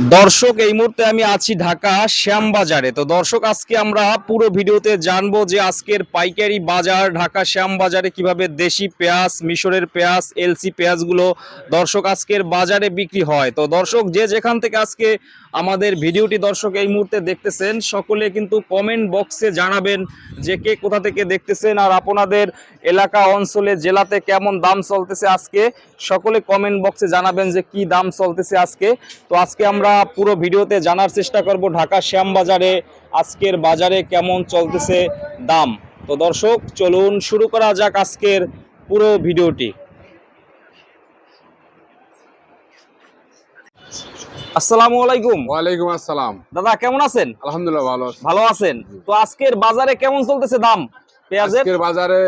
দর্শক, এই মুহূর্তে আমি আছি ঢাকা শ্যামবাজারে। তো দর্শক, আজকে আমরা পুরো ভিডিওতে জানব যে আজকের পাইকারি বাজার ঢাকা শ্যামবাজারে কীভাবে দেশি পেঁয়াজ, মিশরের পেঁয়াজ, এলসি পেঁয়াজগুলো দর্শক আজকের বাজারে বিক্রি হয়। তো দর্শক, যে যেখান থেকে আজকে আমাদের ভিডিওটি দর্শক এই মুহূর্তে দেখতেছেন, সকলে কিন্তু কমেন্ট বক্সে জানাবেন যে কে কোথা থেকে দেখতেছেন আর আপনাদের এলাকা, অঞ্চলে, জেলাতে কেমন দাম চলতেছে আজকে। সকলে কমেন্ট বক্সে জানাবেন যে কি দাম চলতেছে আজকে। তো আজকে আমরা পুরো ভিডিওতে জানার চেষ্টা করব ঢাকা শ্যামবাজারে আজকের বাজারে কেমন চলতেছে দাম। তো দর্শক চলুন শুরু করা যাক আজকের পুরো ভিডিওটি। আসসালামু আলাইকুম। ওয়ালাইকুম আসসালাম। দাদা কেমন আছেন? আলহামদুলিল্লাহ ভালো ভালো আছেন? তো আজকের বাজারে কেমন চলতেছে দাম? পেঁয়াজের? আজকের বাজারে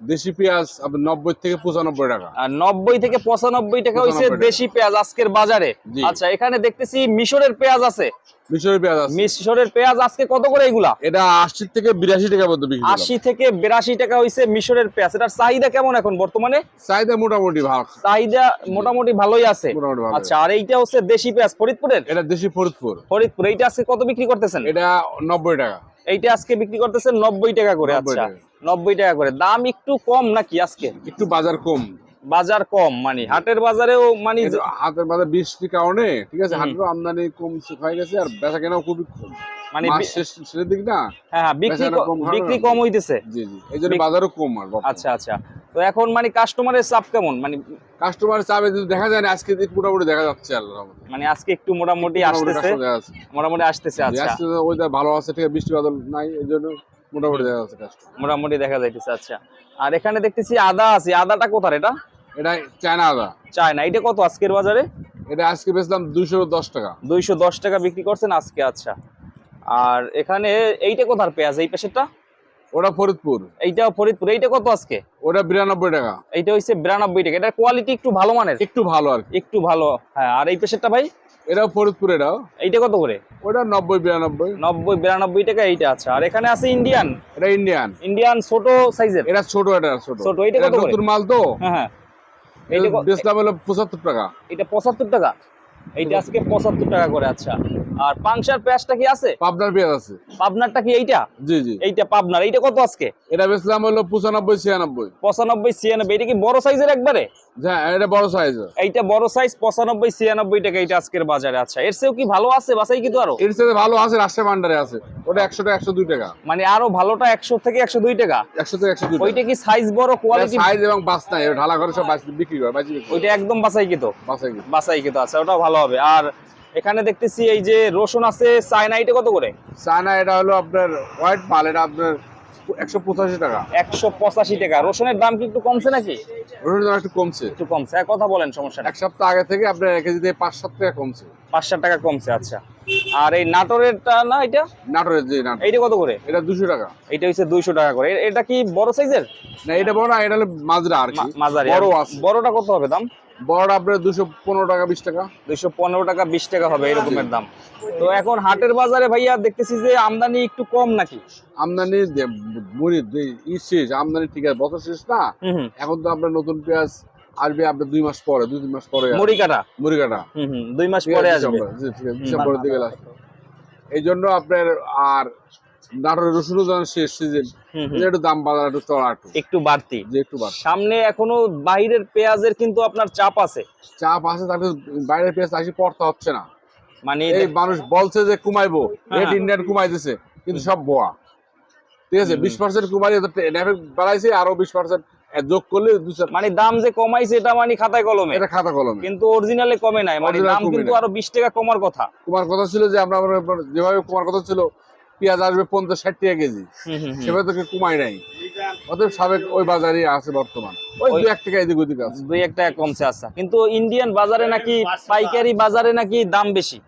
দেশি পেঁয়াজ আপনার নব্বই থেকে পঁচানব্বই টাকা। আর নব্বই থেকে পঁচানব্বই টাকা হইছে দেশি পেঁয়াজ আজকের বাজারে। আচ্ছা এখানে দেখতেছি মিশরের পেঁয়াজ আছে। মিশরের পেঁয়াজ আছে। মিশরের পেঁয়াজ আজকে কত করে এগুলা? এটা আশি থেকে বিরাশি টাকা পর্যন্ত বিক্রি আশি থেকে বিরাশি টাকা হইছে মিশরের পেঁয়াজ। এটার চাহিদা কেমন এখন বর্তমানে? চাহিদা মোটামুটি ভালো। চাহিদা মোটামুটি ভালোই আছে। আচ্ছা আর এইটা হচ্ছে দেশি পেঁয়াজ ফরিদপুরের? এটা দেশি ফরিদপুর। ফরিদপুর। এইটা আজকে কত বিক্রি করতেছেন? এটা নব্বই টাকা। এইটা আজকে বিক্রি করতেছেন নব্বই টাকা করে আচ্ছা। নব্বই টাকা করে। দাম একটু কম নাকি আজকে? একটু বাজার কম। বাজার কম মানে হাটের বাজারেও মানে হাতের বাজার বৃষ্টির কারণে ঠিক আছে? হাটের আমদানি কম হয়ে গেছে আর বেচা কেনাও খুবই কম। মানে মাস বি- শেষ শেষের দিক না? হ্যাঁ বিক্রি বেচারা ক- কম না? বিক্রি কম হইতেছে। জি জি এই জন্য বাজারও কম আর আচ্ছা আচ্ছা। তো এখন মানে কাস্টমারের চাপ কেমন? মানে চাবে যদি দেখা যায় না আজকে মোটামুটি দেখা যাচ্ছে রহমতে। মানে আজকে একটু মোটামুটি আসতেছে। মোটামুটি আসতেছে আচ্ছা। আজকে ওয়েদার ভালো আছে ঠিক আছে বৃষ্টি বাদল নাই এই জন্য মোটামুটি দেখা যাচ্ছে কাস্টমার মোটামুটি দেখা যাইতেছে আচ্ছা। আর এখানে দেখতেছি আদা আছে। আদাটা কোথার এটা? এটা চায়না আদা। চায় না এটা কত আজকের বাজারে? এটা আজকে বেচলাম দুশো দশ টাকা। দুইশো দশ টাকা বিক্রি করছেন আজকে আচ্ছা। আর এখানে এইটা কোথার পেঁয়াজ এই পেশেরটা? ওটা ফরিদপুর। এইটা ফরিদপুর। এইটা কত আজকে? ওটা বিরানব্বই টাকা। এইটা হচ্ছে বিরানব্বই টাকা। এটার কোয়ালিটি একটু ভালো মানের? একটু ভালো আর একটু ভালো হ্যাঁ। আর এই পেশেরটা ভাই? এটাও ফরিদপুর এটাও? এইটা কত করে? ওটা নব্বই বিরানব্বই। নব্বই বিরানব্বই টাকা এইটা আছে আর এখানে আছে ইন্ডিয়ান এটা ইন্ডিয়ান ইন্ডিয়ান ছোট সাইজের এটা ছোট এটা ছোট। ছোট, এইটা এটা কত করে? নতুন মাল তো? হ্যাঁ হ্যাঁ। এইটা বেস্ট বেচলাম হলো পঁচাত্তর টাকা। এটা পঁচাত্তর টাকা? এইটা আজকে পঁচাত্তর টাকা করে আচ্ছা। আর পাংশার পেঁয়াজটা কি আছে? পাবনার পেঁয়াজ আছে। পাবনারটা কি এইটা? জি জি। এইটা পাবনার এইটা কত আজকে? এটা বেচলাম হলো পঁচানব্বই ছিয়ানব্বই। পঁচানব্বই ছিয়ানব্বই এটা কি বড় সাইজের একবারে? হ্যাঁ এটা বড় সাইজ এইটা বড় সাইজ পঁচানব্বই ছিয়ানব্বই টাকা আজকের বাজারে আচ্ছা। এর চেয়েও কি ভালো আছে বাসাই কিন্তু আরও? এর সাথে ভালো আছে রাজশাহী ভান্ডারে আছে। ওটা একশো টাকা একশো দুই টাকা। মানে আরও ভালোটা একশো থেকে একশো দুই টাকা? একশো থেকে একশো দুই ওইটা কি সাইজ বড় কোয়ালিটি সাইজ এবং বাস নাই ঢালা ঘরে সব বিক্রি করে। ওইটা একদম বাসাই কিন্তু বাসায় গিয়ে। বাসাই কিন্তু আচ্ছা ওটা ভালো হবে। আর এখানে দেখতেছি এই যে রসুন আছে চায়না এটা কত করে? চায়না এটা হলো আপনার হোয়াইট মাল এটা আপনার একশো পঁচাশি টাকা। একশো পঁচাশি টাকা। রসুনের দাম কি একটু কমছে নাকি? রসুনের দাম একটু কমছে। একটু কমছে। হ্যাঁ, কথা বলেন সমস্যা এক সপ্তাহ আগে থেকে আপনার এক কেজিতে পাঁচ সাত টাকা কমছে। পাঁচ ষাট টাকা কমছে আচ্ছা। আর এই নাটোরেরটা না এটা? নাটোরের যে নাটোর। এইটা কত করে? এটা দুশো টাকা। হচ্ছে দুইশো টাকা করে। এটা কি বড় সাইজের? না এটা বড় না এটা হলো মাজরা আর বড় আছে। বড়টা কত হবে দাম? বড় আপনার দুশো পনেরো টাকা বিশ টাকা। দুইশো পনেরো টাকা বিশ টাকা হবে এরকমের দাম। তো এখন হাটের বাজারে ভাইয়া দেখতেছি যে আমদানি একটু কম নাকি? আমদানি মুড়ি ই শেষ আমদানি ঠিক আছে বছর শেষ না। এখন তো আপনার নতুন পেঁয়াজ আসবে আপনার দুই মাস পরে দুই তিন মাস পরে আসবে। মুড়ি কাটা মুড়ি কাটা হুম হুম দুই মাস পরে আসবে। জি, ঠিক আছে, ডিসেম্বরের দিকে এই জন্য আপনার আর নাটোরের রসুনও যখন শেষ সিজন। একটু দাম বাজার একটু চড়া একটু। একটু বাড়তি। যে একটু বাড়ছে সামনে এখনও বাইরের পেঁয়াজের কিন্তু আপনার চাপ আছে। চাপ আছে তাকে বাইরের পেঁয়াজ আসি পড়তে হচ্ছে না। মানে এই মানুষ বলছে যে কুমাইবো রেড হ্যাঁ। ইন্ডিয়ান কুমাই দিছে কিন্তু সব বোয়া। ঠিক আছে বিশ পার্সেন্ট কুমাই বাড়াইছে আরও বিশ পার্সেন্ট যোগ করলে মানে দাম যে কমাইছে এটা মানে খাতায় কলমে। এটা খাতা কলমে। কিন্তু অরিজিনালে কমে নাই। মানে দাম কিন্তু আরও বিশ টাকা কমার কথা। কুমার কথা ছিল যে আমরা যেভাবে কুমার কথা ছিল পেঁয়াজ আসবে পঞ্চাশ ষাট টাকা কেজি। সেভাবে তোকে কুমাই নাই। অতএব সাবেক ওই বাজারই আছে বর্তমান। ওই ওই- দু এক টাকা এদিক ওদিক আছে। দুই এক টাকা কমছে আচ্ছা। কিন্তু ইন্ডিয়ান বাজারে নাকি পাইকারি বাজারে নাকি দাম বেশি?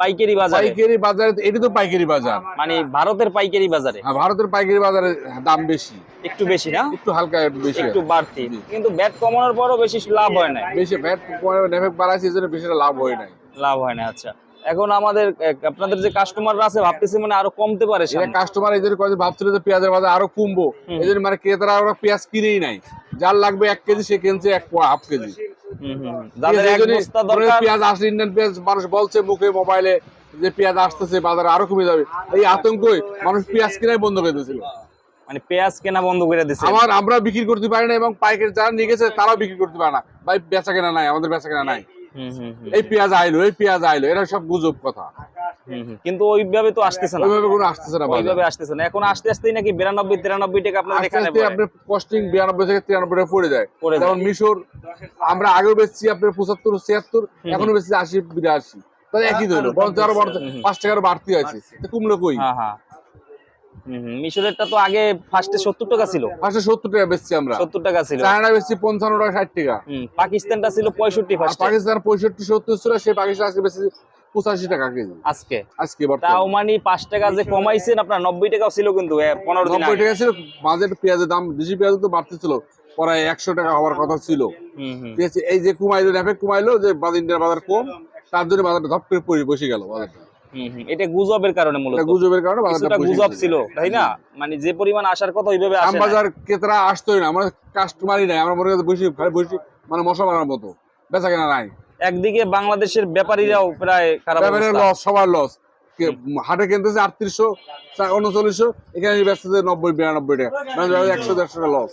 পাইকারি বাজার। পাইকারি বাজারে এটা তো পাইকারি বাজার। মানে ভারতের পাইকারি বাজারে। আর ভারতের পাইকারি বাজারে দাম বেশি। একটু বেশি না একটু হালকা একটু বেশি। একটু বাড়তি। কিন্তু ব্যাট কমানোর পরও বেশি লাভ হয় না বেশি ভ্যাট নেফেক বাড়াইছে এই জন্য বেশি লাভ হয় নাই। লাভ হয় না আচ্ছা। এখন আমাদের আপনাদের যে কাস্টমাররা আছে ভাবতেছি মানে আরও কমতে পারে। কাস্টমার এদের কয়েকদিন ভাবছিল যে পেঁয়াজের বাজার আরও কমবো। এদের মানে ক্রেতারা ওরা পেঁয়াজ কিনেই নাই। যার লাগবে এক কেজি সে কিনছে এক হাফ কেজি। যাদের এক বস্তা দরকার পেঁয়াজ আসলে ইন্ডিয়ান পেঁয়াজ মানুষ বলছে মুখে মোবাইলে যে পেঁয়াজ আসতেছে বাজারে আরও কমে যাবে। এই আতঙ্কই মানুষ পেঁয়াজ কেনাই বন্ধ করে দিয়েছিল। মানে পেঁয়াজ কেনা বন্ধ করে দিচ্ছে আমার আমরা বিক্রি করতে পারি না এবং পাইকারি যারা নিয়ে গেছে তারাও বিক্রি করতে পারে না। ভাই বেচা কেনা নাই আমাদের বেচা কেনা নাই। হুম, হুম, হুম, এই পেঁয়াজ আইলো এই পেঁয়াজ আইলো এটা সব গুজব কথা। কিন্তু ওইভাবে তো আসতেছে না। ওইভাবে কোনো আসতেছে না ওইভাবে আসতেছে না। এখন আসতে আসতেই নাকি বিরানব্বই তিরানব্বই টাকা আপনার এখানে আপনার কস্টিং বিরানব্বই থেকে তিরানব্বই টাকা পড়ে যায়। যেমন মিশর আমরা আগেও বেচছি আপনার পঁচাত্তর ছিয়াত্তর এখনও বেচছি আশি বিরাশি। তাহলে একই ধরো বরঞ্চ আরও বড় পাঁচ টাকার বাড়তি আছে। তো কমলো কই? হ্যাঁ হ্যাঁ। মিশরেরটা তো আগে ফার্স্টে সত্তর টাকা ছিল। পাঁচশো সত্তর টাকা বেচছি আমরা। সত্তর টাকা ছিল। চায়না বেচছি পঞ্চান্ন টাকা ষাট টাকা। পাকিস্তানটা ছিল পঁয়ষট্টি পাকিস্তান পঁয়ষট্টি সত্তর ছিল সেই পাকিস্তান আজকে বেশি পঁচাশি টাকা কেজি। আজকে? আজকে তাও মানে পাঁচ টাকা যে কমাইছেন আপনার নব্বই টাকাও ছিল কিন্তু পনেরো নব্বই টাকা ছিল মাঝে পেঁয়াজের দাম দেশি পেঁয়াজ তো বাড়তে ছিল প্রায় একশো টাকা হওয়ার কথা ছিল। হুম, হুম। ঠিক আছে এই যে কমাইলো ন্যাপে কমাইলো যে বাজার ইন্ডিয়ার বাজার কম তার জন্য বাজারটা ধপ করে পড়ে বসে গেল বাজারটা। হুম, হুম। এটা গুজবের কারণে মূলত। গুজবের কারণে বাজারটা গুজব ছিল তাই না? মানে যে পরিমাণ আসার কথা ওইভাবে আসে না। ক্রেতারা আসতোই না আমরা কাস্টমারই নাই আমরা মনে বসে মানে মশা মারার মতো। বেচা কেনা নাই। একদিকে বাংলাদেশের ব্যাপারীরাও প্রায় খারাপ লস সবার লস হাটে কিনতেছে আটত্রিশশো উনচল্লিশশো এখানে বেচতেছে নব্বই বিরানব্বই টাকা। মানে একশো দেড়শো টাকা লস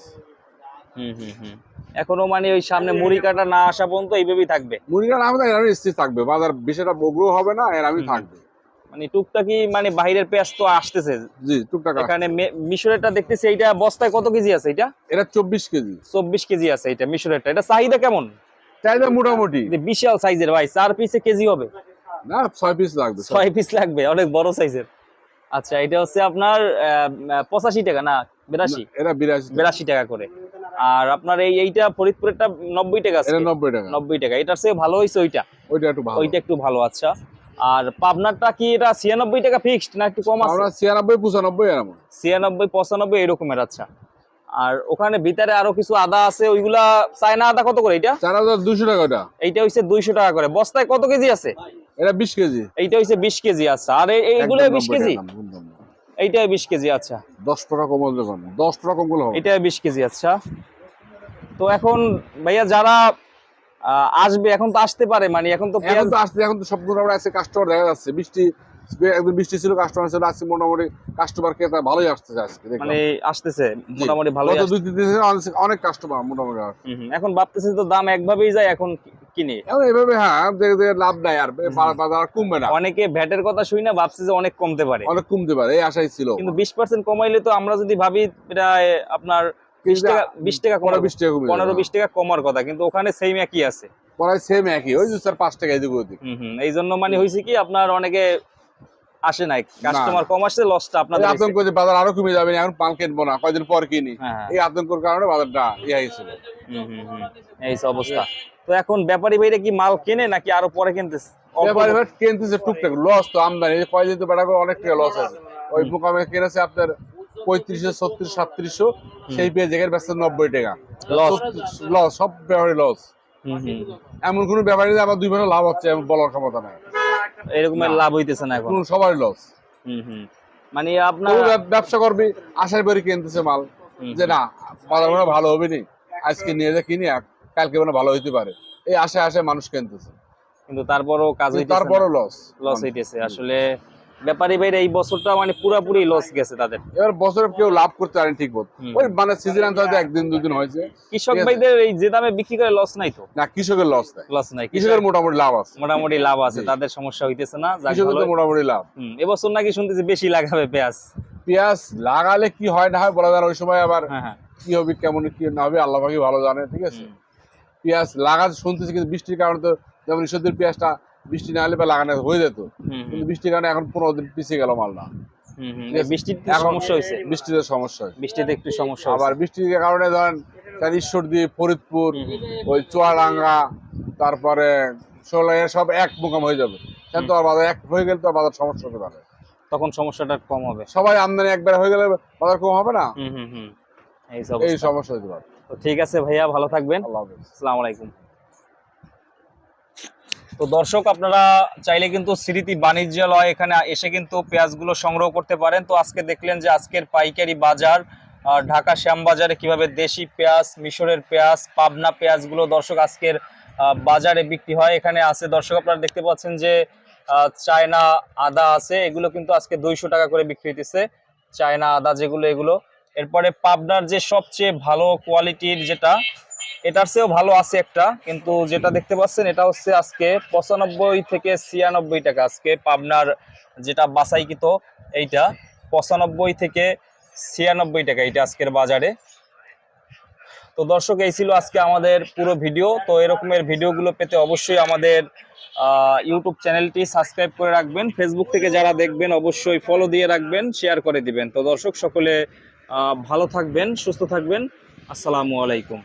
হুম, হুম, হুম। এখনও মানে ওই সামনে মুড়ি কাটা না আসা পর্যন্ত এইভাবেই থাকবে। মুরগিটা নামে এরামি স্থির থাকবে। বাজার বিষয়টা বগ্রো হবে না এরামি থাকবে। মানে টুকটাকি মানে বাইরের পেঁয়াজ তো আসতেছে। জি টুকটাক। এখানে মিশরেরটা দেখতেছি এইটা বস্তায় কত কেজি আছে এটা এটা চব্বিশ কেজি। চব্বিশ কেজি আছে এটা মিশরেরটা। এটা চাহিদা কেমন? চাইলে মোটামুটি। বিশাল সাইজের ভাই চার পিসে কেজি হবে? না ছয় পিস লাগবে ছয় পিস লাগবে অনেক বড় সাইজের। আচ্ছা এটা হচ্ছে আপনার পঁচাশি টাকা না বিরাশি? এটা বিরাশি বিরাশি টাকা করে। আর আপনার এই এইটা ফরিদপুরেরটা নব্বই টাকা এটা নব্বই টাকা। নব্বই টাকা। এটার চেয়ে ভালো হয়েছে ওইটা। ওইটা একটু ভালো। ওইটা একটু ভালো আচ্ছা। আর পাবনারটা কি এটা ছিয়ানব্বই টাকা ফিক্সড না একটু কম আছে? ছিয়ানব্বই পঁচানব্বই এরকম। ছিয়ানব্বই পঁচানব্বই এরকমের আচ্ছা। আর ওখানে ভিতরে আরও কিছু আদা আছে ওইগুলা চায়না আদা কত করে এটা চার হাজার টাকা ওটা। এইটা হচ্ছে দুইশো টাকা করে। বস্তায় কত কেজি আছে? এটা বিশ কেজি। এইটা হচ্ছে বিশ কেজি আচ্ছা। আর এইগুলো বিশ কেজি। এইটাই বিশ কেজি আচ্ছা। দশ টাকা কমল দশ টাকা কম হবে। এটা বিশ কেজি আচ্ছা। তো এখন ভাইয়া যারা আসবে এখন তো আসতে পারে মানে এখন তো এখন পেঁয়াজ তো আসছে এখন তো সব আছে কাস্টমার দেখা যাচ্ছে। বৃষ্টি একদম বৃষ্টি ছিল কাস্টমার ছিল আজকে মোটামুটি কাস্টমার ক্রেতা ভালোই আসতেছে আজকে মানে আসতেছে মোটামুটি ভালো দুই তিন দিন অনেক- কাস্টমার মোটামুটি এখন ভাবতেছে তো দাম একভাবেই যায় এখন কিনে এখন এইভাবে হ্যাঁ দেখে দেখে লাভ নাই আর বাজার কমবে না। অনেকে ভ্যাটের কথা শুই না ভাবছে যে অনেক কমতে পারে। অনেক কমতে পারে এই আশাই ছিল। কিন্তু বিশ পার্সেন্ট কমাইলে তো আমরা যদি ভাবি প্রায় আপনার বিশ টাকা বিশ পনেরো বিশ টাকা কমার কথা কিন্তু ওখানে সেম একই আছে। সেম একই ওই স্যার পাঁচ টাকা এদিকে ওদিক। এই জন্য মানে হয়েছে কি আপনার অনেকে আসে নাই কাস্টমার কম আসছে লসটা আপনাদের। আতঙ্ক যে বাজার আরও কমে যাবে না, এখন পাল কিনবো না কয়দিন পর কিনি। হ্যাঁ হ্যাঁ। এই আতঙ্কর কারণে বাজারটা ইয়ে হয়েছিল এই অবস্থা। তো এখন ব্যাপারী ভাইরা কি মাল কেনে নাকি আরও পরে কিনতেছে এবার এবার কিনতেছে টুকটাক লস তো আমদানি। কয়দিন তো বেড়া করে অনেক টাকা লস আছে ওই মোকামে কিনেছে আপনার পঁয়ত্রিশশো ছত্রিশ সাতত্রিশশো সেই পেয়ে জায়গায় ব্যস্ত নব্বই টাকা। লস সব ব্যাপারে লস এমন কোনো ব্যাপারে আমার দুই ভালো লাভ হচ্ছে এমন বলার ক্ষমতা নাই। এরকমের লাভ হইতেছে না এখন। সবার লস হুম হুম। মানে আপনার ব্যবসা করবে আশার বাড়ি কিনতেছে মাল। যে না বাজার মনে ভালো হবে নি আজকে নিয়ে যা কিনি কালকে মনে ভালো হইতে পারে। এই আশায় আশায় মানুষ কিনতেছে। কিন্তু তারপরও কাজ হইতেছে তারপরও লস লস হইতেছে। আসলে ব্যাপারী ভাইরা এই বছরটা মানে পুরাপুরি লস গেছে তাদের। এবার বছরে কেউ লাভ করতে পারেনি ঠিক মতো ওই মানে সিজন হয়তো একদিন দুদিন হয়েছে। কৃষক ভাইদের এই যে দামে বিক্রি করে লস নাই তো? না কৃষকের লস নাই। লস নাই কৃষকের মোটামুটি লাভ আছে। মোটামুটি লাভ আছে তাদের সমস্যা হইতেছে না কৃষকের মোটামুটি লাভ। হুম, এবছর নাকি শুনতেছি বেশি লাগাবে পেঁয়াজ। পেঁয়াজ লাগালে কি হয় না হয় বলা যায় ওই সময় আবার হ্যাঁ হ্যাঁ। কি হবে কেমন কি না হবে আল্লাহ ভালো জানে ঠিক আছে। পেঁয়াজ লাগাতে শুনতেছি কিন্তু বৃষ্টির কারণে তো যেমন ঈশ্বরদের পেঁয়াজটা বৃষ্টি না হলে বা লাগানো হয়ে যেত। কিন্তু বৃষ্টির কারণে এখন পনেরো দিন পিছিয়ে গেল মালটা হুম, হুম। ঠিক এই আছে। বৃষ্টির তো এখন সমস্যা হয়েছে। বৃষ্টিতে সমস্যা বৃষ্টিতে একটু সমস্যা আবার বৃষ্টির কারণে ধরেন তার ঈশ্বরদী ফরিদপুর। ওই চুয়াডাঙ্গা তারপরে সোলাই সব এক মোকাম হয়ে যাবে। তো আর বাজার এক হয়ে গেলে তো আর বাজার সমস্যা হতে পারে। তখন সমস্যাটা কম হবে। সবাই আমদানি একবার হয়ে গেলে বাজার কম হবে না? এই সমস্যা হতে পারে। তো ঠিক আছে ভাইয়া ভালো থাকবেন। আল্লাহ হাফেজ। আসসালামু আলাইকুম। তো দর্শক, আপনারা চাইলে কিন্তু স্মৃতি বাণিজ্যালয় এখানে এসে কিন্তু পেঁয়াজগুলো সংগ্রহ করতে পারেন। তো আজকে দেখলেন যে আজকের পাইকারি বাজার ঢাকা শ্যামবাজারে কীভাবে দেশি পেঁয়াজ, মিশরের পেঁয়াজ, পাবনা পেঁয়াজগুলো দর্শক আজকের বাজারে বিক্রি হয়। এখানে আছে, দর্শক আপনারা দেখতে পাচ্ছেন যে চায়না আদা আছে, এগুলো কিন্তু আজকে দুইশো টাকা করে বিক্রি হইতেছে। চায়না আদা যেগুলো, এগুলো। এরপরে পাবনার যে সবচেয়ে ভালো কোয়ালিটির যেটা এটার চেয়েও ভালো আছে একটা, কিন্তু যেটা দেখতে পাচ্ছেন এটা হচ্ছে আজকে পঁচানব্বই থেকে ছিয়ানব্বই টাকা। আজকে পাবনার যেটা বাসাইকৃত এইটা, পঁচানব্বই থেকে ছিয়ানব্বই টাকা এটা আজকের বাজারে। তো দর্শক, এই ছিল আজকে আমাদের পুরো ভিডিও। তো এরকমের ভিডিওগুলো পেতে অবশ্যই আমাদের ইউটিউব চ্যানেলটি সাবস্ক্রাইব করে রাখবেন। ফেসবুক থেকে যারা দেখবেন অবশ্যই ফলো দিয়ে রাখবেন শেয়ার করে দিবেন। তো দর্শক, সকলে ভালো থাকবেন, সুস্থ থাকবেন। আসসালামু আলাইকুম।